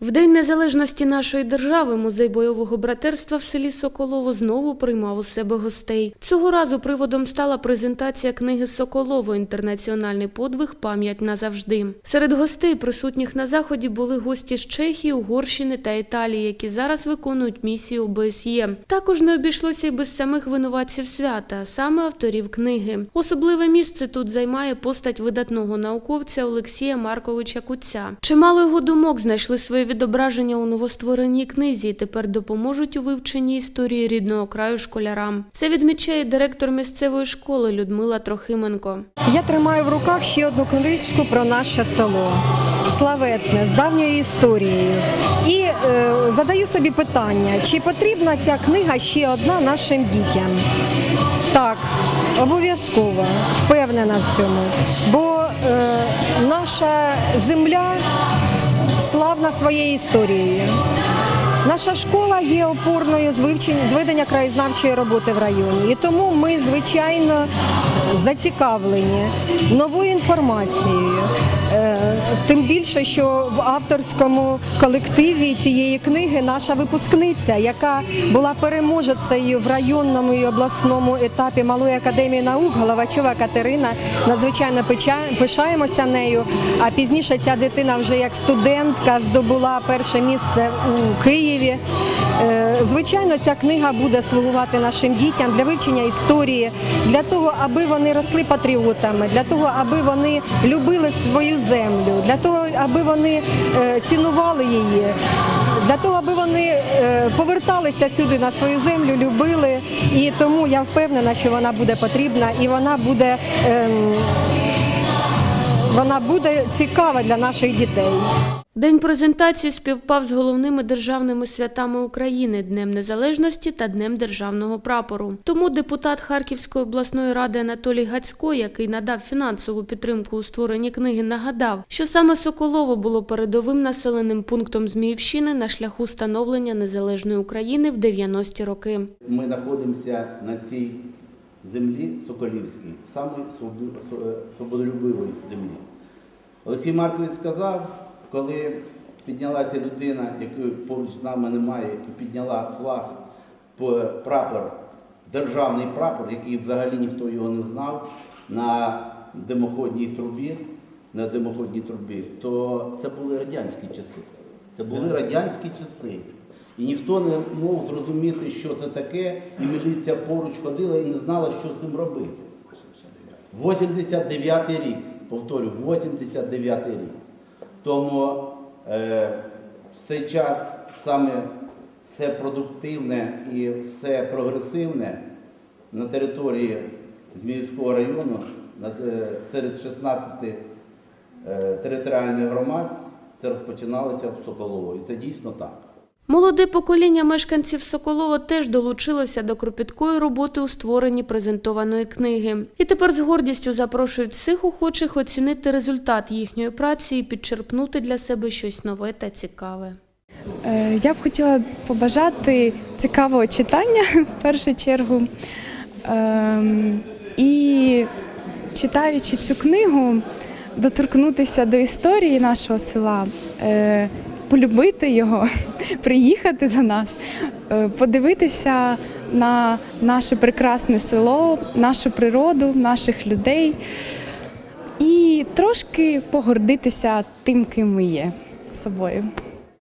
В День незалежності нашої держави музей бойового братерства в селі Соколово знову приймав у себе гостей. Цього разу приводом стала презентація книги Соколово Інтернаціональний подвиг Пам'ять назавжди. Серед гостей, присутніх на заході, були гості з Чехії, Угорщини та Італії, які зараз виконують місію ОБСЄ. Також не обійшлося й без самих винуватців свята, а саме авторів книги. Особливе місце тут займає постать видатного науковця Олексія Марковича Куця. Чимало його думок знайшли своє відображення у новоствореній книзі і тепер допоможуть у вивченні історії рідного краю школярам. Це відмічає директор місцевої школи Людмила Трохименко. Я тримаю в руках ще одну книжку про наше село. Славетне з давньою історією. І е, задаю собі питання, чи потрібна ця книга ще одна нашим дітям? Так, обов'язково, впевнена в цьому. Бо е, наша земля славна своєю історією. Наша школа є опорною з вивчення з ведення краєзнавчої роботи в районі. І тому ми, звичайно, зацікавлені новою інформацією. Е, Тим більше, що в авторському колективі цієї книги наша випускниця, яка була переможецею в районному і обласному етапі Малої академії наук, Головачова Катерина. Надзвичайно пишаємося нею. А пізніше ця дитина вже як студентка здобула перше місце у Києві. Е, Звичайно, ця книга буде слугувати нашим дітям для вивчення історії, для того, аби вони росли патріотами, для того, аби вони любили свою землю, для того, аби вони е, цінували її, для того, аби вони е, поверталися сюди на свою землю, любили. І тому я впевнена, що вона буде потрібна і вона буде. ем, Вона буде цікава для наших дітей. День презентації співпав з головними державними святами України Днем Незалежності та Днем Державного прапору. Тому депутат Харківської обласної ради Анатолій Гацько, який надав фінансову підтримку у створенні книги, нагадав, що саме Соколово було передовим населеним пунктом Зміївщини на шляху становлення незалежної України в 90-ті роки. Ми знаходимося на цій землі Соколівській, со- свободолюбивої землі. Олексій Маркович сказав, коли піднялася людина, якої поруч з нами немає, і підняла флаг, прапор, державний прапор, який взагалі ніхто його не знав, на димоходній трубі, на димоходній трубі, то це були радянські часи. Це були радянські часи. І ніхто не мог зрозуміти, що це таке, і міліція поруч ходила і не знала, що з цим робити. 89 рік, повторю, 89 рік. Тому е, цей час саме все продуктивне і все прогресивне на території Зміївського району е, серед 16 е, територіальних громад це розпочиналося в Соколово. І це дійсно так. Молоде покоління мешканців Соколова теж долучилося до кропіткої роботи у створенні презентованої книги. І тепер з гордістю запрошують всіх охочих оцінити результат їхньої праці і підчерпнути для себе щось нове та цікаве. Е, Я б хотіла побажати цікавого читання в першу чергу. Ем, І читаючи цю книгу, доторкнутися до історії нашого села, е, полюбити його, приїхати до нас, е, подивитися на наше прекрасне село, нашу природу, наших людей і трошки погордитися тим, ким ми є собою.